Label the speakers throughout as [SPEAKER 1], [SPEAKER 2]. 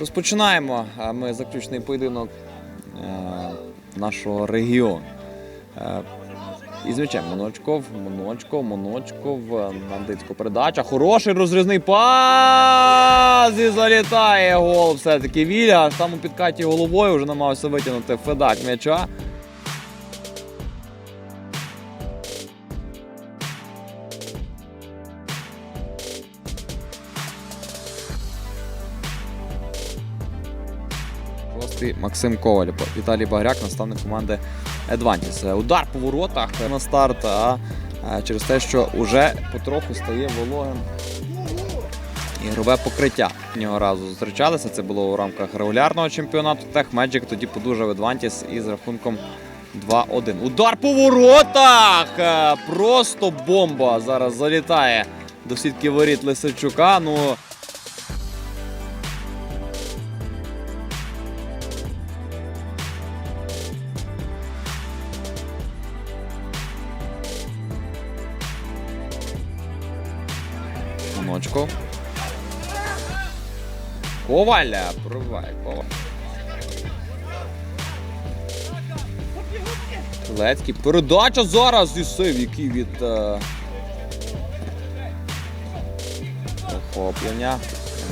[SPEAKER 1] Розпочинаємо ми заключний поєдинок е, нашого регіону. І звичайно, Моночков, Моночков, Моночков, е, передача. Хороший розрізний пас! І залітає гол. Все-таки Віля. Аж там у підкаті головою вже намагався витягнути Федак м'яча. Шостий Максим Коваль, Віталій Багряк, наставник команди Едвантіс. Удар по воротах на старт, а а через те, що вже потроху стає вологим ігрове покриття. Одного разу зустрічалися. Це було у рамках регулярного чемпіонату. Тех Меджик тоді подужав Едвантіс із рахунком 2-1. Удар по воротах! Е, Просто бомба зараз залітає до сітки воріт Лисичука. Ну, Моночко. Коваля, пробиває Коваль. Лецький. Передача зараз і сив, який від е... охоплення.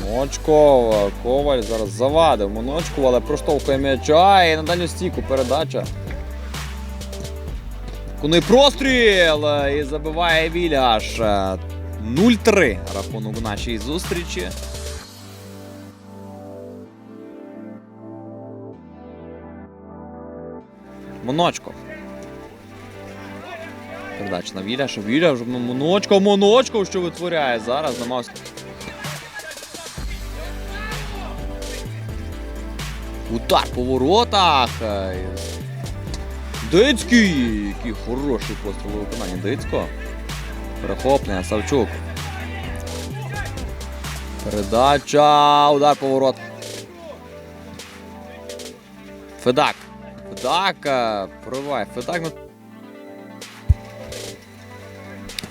[SPEAKER 1] Моночко, Коваль зараз завадив Моночку, але проштовхує м'яча і на дальню стійку передача. Куний простріл і забиває Вільгаш. Е, 0-3 рахунок нашій зустрічі. Моночко. Передача на Віля, що Віля вже Моночко, Моночко, що витворяє зараз. Намагався. Удар по воротах. Дицький! Який хороший постріл у виконанні Дицького. Перехоплення, Савчук. Передача. Удар поворот. Федак. Федак е, пробиває. Федак.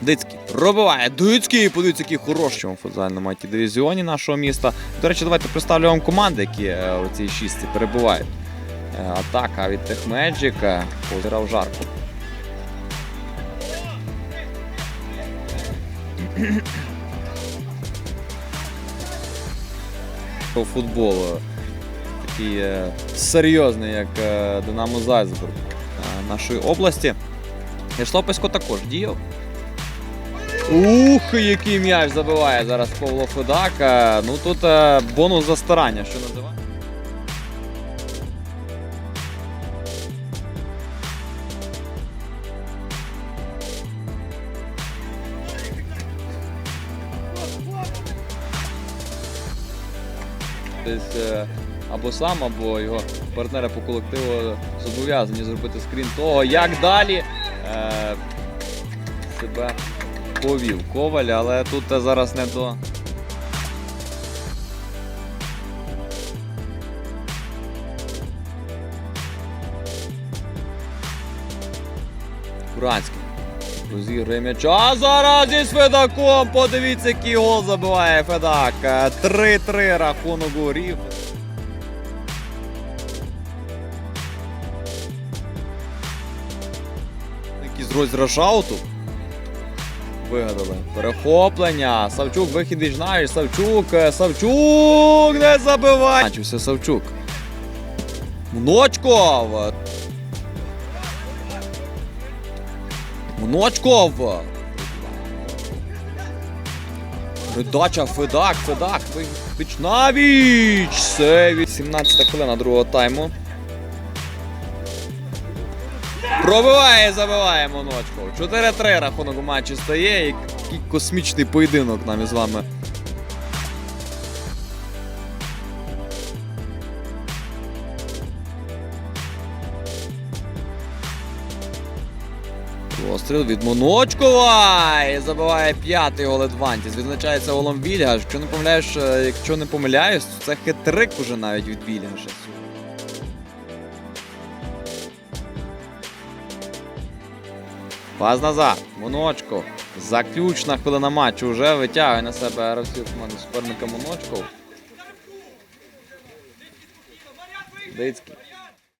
[SPEAKER 1] Дицький пробиває. Дицький. Подивіться, який хороший в футзальному маті дивізіоні нашого міста. До речі, давайте представлю вам команди, які е, у цій шістці перебувають. Е, Атака від Техмеджика. Позирав жарко. По футболу такий е, серйозний, як е, Динамо Зальцбург е, нашої області. Яшлописько також діяв. Ух, який м'яч забиває зараз Павло Федак. Е, Ну тут бонус за старання, що називає. Десь е, або сам, або його партнери по колективу зобов'язані зробити скрін того, як далі е, себе повів Коваль, але тут е, зараз не до. Куранський. Розігрує м'яч. А зараз із Федаком. Подивіться, який гол забиває Федак. Е, 3-3 рахунок у Рів. Якийсь розіграшауту. Вигадали. Перехоплення. Савчук, вихід знаєш. Савчук. е, Савчук не забиває. Начався Савчук. Мночков. Мночков. Передача Федак, Федак, Вич навіч! Це 17 хвилина другого тайму. Пробиває і забиває Моночков. 4-3 рахунок у матчі стає. Який космічний поєдинок нам із вами. Постріл від Моночкова і забиває п'ятий гол Едвантіс. Відзначається голом Вільгаш. Якщо не помиляєш, е, якщо не помиляюсь, то це хитрик уже навіть від Вільгаша. Пас назад. Моночков. Заключна хвилина матчу вже витягує на себе гравців команди суперника Моночков. Дицький.